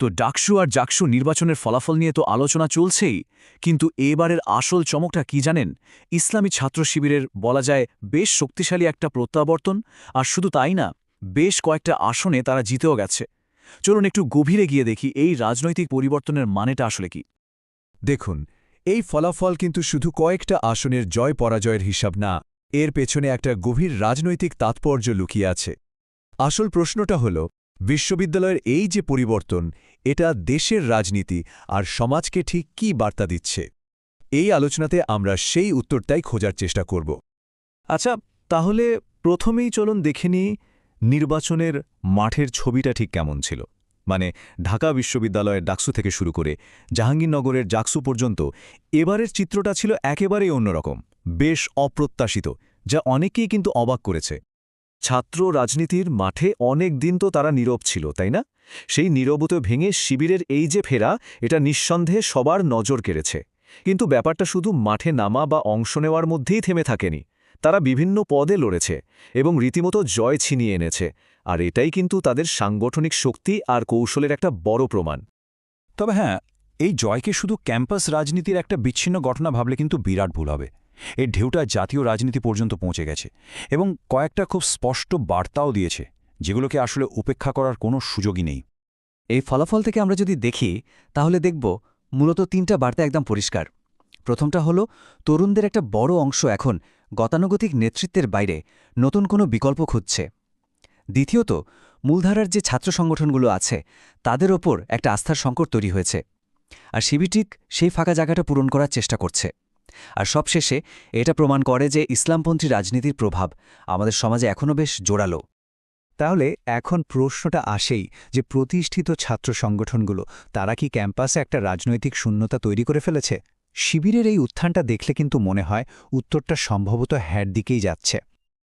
তো ডাকসু আর জাকসু নির্বাচনের ফলাফল নিয়ে তো আলোচনা চলছেই, কিন্তু এবারের আসল চমকটা কি জানেন? ইসলামী ছাত্র শিবিরের বলা যায় বেশ শক্তিশালী একটা প্রত্যাবর্তন, আর শুধু তাই না, বেশ কয়েকটা আসনে তারা জিতেও গেছে। চলুন একটু গভীরে গিয়ে দেখি এই রাজনৈতিক পরিবর্তনের মানেটা আসলে কি। দেখুন, এই ফলাফল কিন্তু শুধু কয়েকটা আসনের জয় পরাজয়ের হিসাব না, এর পেছনে একটা গভীর রাজনৈতিক তাৎপর্য লুকিয়ে আছে। আসল প্রশ্নটা হল বিশ্ববিদ্যালয়ের এই যে পরিবর্তন, এটা দেশের রাজনীতি আর সমাজকে ঠিক কী বার্তা দিচ্ছে? এই আলোচনাতে আমরা সেই উত্তরটাই খোঁজার চেষ্টা করব। আচ্ছা তাহলে প্রথমেই চলুন দেখে নিই নির্বাচনের মাঠের ছবিটা ঠিক কেমন ছিল। মানে ঢাকা বিশ্ববিদ্যালয়ের ডাকসু থেকে শুরু করে জাহাঙ্গীরনগরের জাকসু পর্যন্ত এবারের চিত্রটা ছিল একেবারেই অন্যরকম, বেশ অপ্রত্যাশিত, যা অনেকেই কিন্তু অবাক করেছে। ছাত্র রাজনীতির মাঠে অনেক দিন তো তারা নীরব ছিল, তাই না? সেই নীরবতা ভেঙে শিবিরের এই যে ফেরা, এটা নিঃসন্দেহে সবার নজর কেড়েছে। কিন্তু ব্যাপারটা শুধু মাঠে নামা বা অংশ নেওয়ার মধ্যেই থেমে থাকেনি। তারা বিভিন্ন পদে লড়েছে এবং রীতিমতো জয় ছিনিয়ে এনেছে, আর এটাই কিন্তু তাদের সাংগঠনিক শক্তি আর কৌশলের একটা বড় প্রমাণ। তবে হ্যাঁ এই জয়কে শুধু ক্যাম্পাস রাজনীতির একটা বিচ্ছিন্ন ঘটনা ভাবলে কিন্তু বিরাট ভুল হবে। এই ঢেউটা জাতীয় রাজনীতি পর্যন্ত পৌঁছে গেছে এবং কয়েকটা খুব স্পষ্ট বার্তাও দিয়েছে, যেগুলোকে আসলে উপেক্ষা করার কোনো সুযোগই নেই। এই ফলাফল থেকে আমরা যদি দেখি, তাহলে দেখব মূলত তিনটা বার্তা একদম পরিষ্কার। প্রথমটা হলো, তরুণদের একটা বড় অংশ এখন গতানুগতিক নেতৃত্বের বাইরে নতুন কোনো বিকল্প খুঁজছে। দ্বিতীয়ত, মূলধারার যে ছাত্র সংগঠনগুলো আছে, তাদের ওপর একটা আস্থার সংকট তৈরি হয়েছে। আর শিবিটিক সেই ফাঁকা জায়গাটা পূরণ করার চেষ্টা করছে। আর সবশেষে এটা প্রমাণ করে যে ইসলামপন্থী রাজনীতির প্রভাব আমাদের সমাজে এখনও বেশ জোরালো। তাহলে এখন প্রশ্নটা আসেই যে প্রতিষ্ঠিত ছাত্র সংগঠনগুলো, তারা কি ক্যাম্পাসে একটা রাজনৈতিক শূন্যতা তৈরি করে ফেলেছে? শিবিরের এই উত্থানটা দেখলে কিন্তু মনে হয় উত্তরটা সম্ভবত হ্যার দিকেই যাচ্ছে।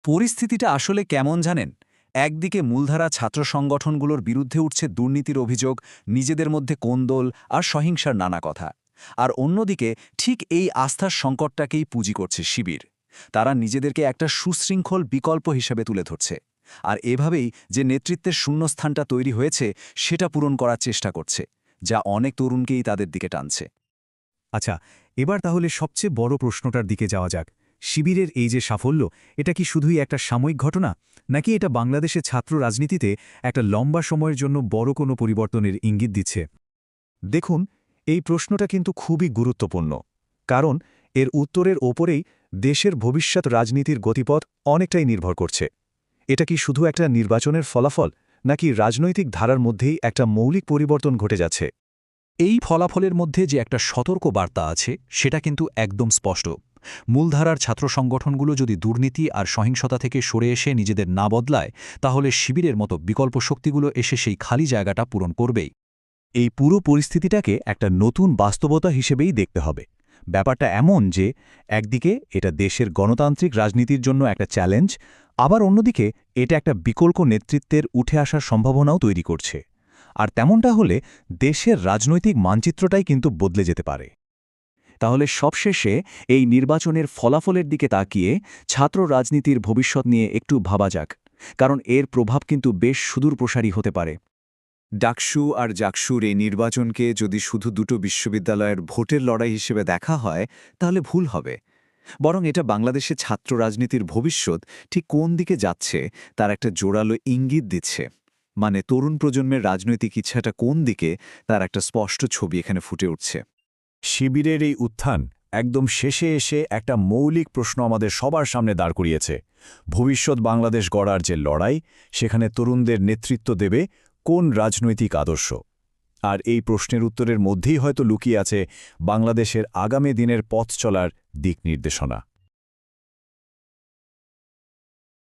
পরিস্থিতিটা আসলে কেমন জানেন? একদিকে মূলধারা ছাত্র সংগঠনগুলোর বিরুদ্ধে উঠছে দুর্নীতির অভিযোগ, নিজেদের মধ্যে কোন্দল আর সহিংসার নানা কথা। আর অন্যদিকে ঠিক এই আস্থার সংকটটাকেই পুঁজি করছে শিবির। তারা নিজেদেরকে একটা সুশৃঙ্খল বিকল্প হিসেবে তুলে ধরছে। আর এভাবেই যে নেতৃত্বের শূন্যস্থানটা তৈরি হয়েছে, সেটা পূরণ করার চেষ্টা করছে, যা অনেক তরুণকেই তাদের দিকে টানছে। আচ্ছা এবার তাহলে সবচেয়ে বড় প্রশ্নটার দিকে যাওয়া যাক। শিবিরের এই যে সাফল্য, এটা কি শুধুই একটা সাময়িক ঘটনা? নাকি এটা বাংলাদেশে ছাত্র রাজনীতিতে একটা লম্বা সময়ের জন্য বড় কোনো পরিবর্তনের ইঙ্গিত দিচ্ছে? দেখুন এই প্রশ্নটা কিন্তু খুবই গুরুত্বপূর্ণ, কারণ এর উত্তরের ওপরেই দেশের ভবিষ্যৎ রাজনীতির গতিপথ অনেকটাই নির্ভর করছে। এটা কি শুধু একটা নির্বাচনের ফলাফল, নাকি রাজনৈতিক ধারার মধ্যেই একটা মৌলিক পরিবর্তন ঘটে যাচ্ছে? এই ফলাফলের মধ্যে যে একটা সতর্ক বার্তা আছে, সেটা কিন্তু একদম স্পষ্ট। মূলধারার ছাত্র সংগঠনগুলো যদি দুর্নীতি আর সহিংসতা থেকে সরে এসে নিজেদের না বদলায়, তাহলে শিবিরের মতো বিকল্প শক্তিগুলো এসে সেই খালি জায়গাটা পূরণ করবেই। এই পুরো পরিস্থিতিটাকে একটা নতুন বাস্তবতা হিসেবেই দেখতে হবে। ব্যাপারটা এমন যে, একদিকে এটা দেশের গণতান্ত্রিক রাজনীতির জন্য একটা চ্যালেঞ্জ, আবার অন্যদিকে এটা একটা বিকল্প নেতৃত্বের উঠে আসার সম্ভাবনাও তৈরি করছে। আর তেমনটা হলে দেশের রাজনৈতিক মানচিত্রটাই কিন্তু বদলে যেতে পারে। তাহলে সবশেষে এই নির্বাচনের ফলাফলের দিকে তাকিয়ে ছাত্র রাজনীতির ভবিষ্যৎ নিয়ে একটু ভাবা যাক, কারণ এর প্রভাব কিন্তু বেশ সুদূরপ্রসারী হতে পারে। ডাকসু আর জাকসুর এই নির্বাচনকে যদি শুধু দুটো বিশ্ববিদ্যালয়ের ভোটের লড়াই হিসেবে দেখা হয়, তাহলে ভুল হবে। বরং এটা বাংলাদেশে ছাত্র রাজনীতির ভবিষ্যৎ ঠিক কোন দিকে যাচ্ছে, তার একটা জোরালো ইঙ্গিত দিচ্ছে। মানে তরুণ প্রজন্মের রাজনৈতিক ইচ্ছাটা কোন দিকে, তার একটা স্পষ্ট ছবি এখানে ফুটে উঠছে। শিবিরের এই উত্থান একদম শেষে এসে একটা মৌলিক প্রশ্ন আমাদের সবার সামনে দাঁড় করিয়েছে। ভবিষ্যৎ বাংলাদেশ গড়ার যে লড়াই, সেখানে তরুণদের নেতৃত্ব দেবে কোন রাজনৈতিক আদর্শ? আর এই প্রশ্নের উত্তরের মধ্যেই হয়তো লুকিয়ে আছে বাংলাদেশের আগামী দিনের পথ চলার দিক নির্দেশনা।